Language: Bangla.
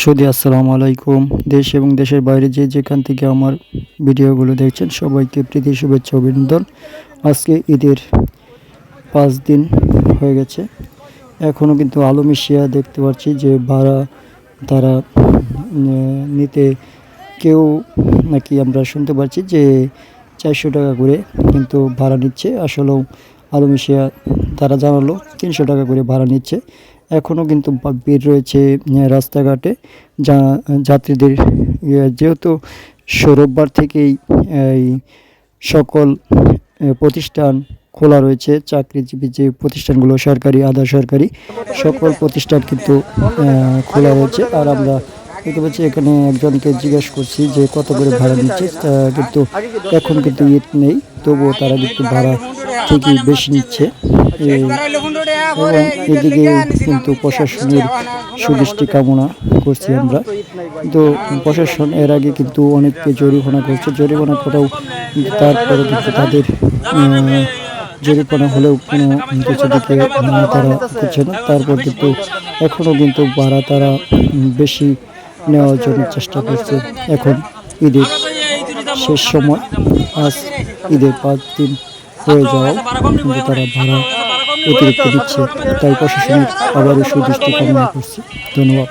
সুদি আসসালামু আলাইকুম। দেশ এবং দেশের বাইরে যে যেখান থেকে আমার ভিডিওগুলো দেখছেন, সবাইকে প্রীতি, শুভেচ্ছা, অভিনন্দন। আজকে ঈদের পাঁচ দিন হয়ে গেছে। এখনও কিন্তু আলু মিশিয়া দেখতে পাচ্ছি যে ভাড়া, তারা নিতে কেউ নাকি আমরা শুনতে পাচ্ছি যে চারশো টাকা করে কিন্তু ভাড়া নিচ্ছে। আসলেও আলু মিশিয়া তারা জানালো তিনশো টাকা করে ভাড়া নিচ্ছে। এখনও কিন্তু ভিড় রয়েছে রাস্তাঘাটে, যা, যাত্রীদের যেহেতু রোববার থেকেই, এই সকল প্রতিষ্ঠান খোলা রয়েছে, চাকরিজীবী যে প্রতিষ্ঠানগুলো সরকারি, আধা সরকারি, সকল প্রতিষ্ঠান কিন্তু খোলা রয়েছে। আর আমরা দেখতে পাচ্ছি এখানে একজনকে জিজ্ঞেস করছি যে কত করে ভাড়া নিচ্ছে কিন্তু এখন কিন্তু ঈদ নেই, তবুও তারা কিন্তু ভাড়া ঠিকই বেশি নিচ্ছে। এদিকে কিন্তু প্রশাসনের সুদৃষ্টি কামনা করছি আমরা। কিন্তু প্রশাসন এর আগে কিন্তু অনেককে জরিমানা করছে। জরিমানা করাও তারপরে কিন্তু তাদের জরিমানা হলেও কোনো কিছু দিকে তারা করছে না। তারপর কিন্তু এখনও কিন্তু ভাড়া তারা বেশি নেওয়ার জন্য চেষ্টা করছে। এখন ঈদের শেষ সময়। আজ ঈদের পাঁচ দিন হয়ে কিন্তু তারা ভাড়া অতিরিক্ত দিচ্ছে। তাই প্রশাসনের আবারও সুদৃষ্টি কামনা করছি। ধন্যবাদ।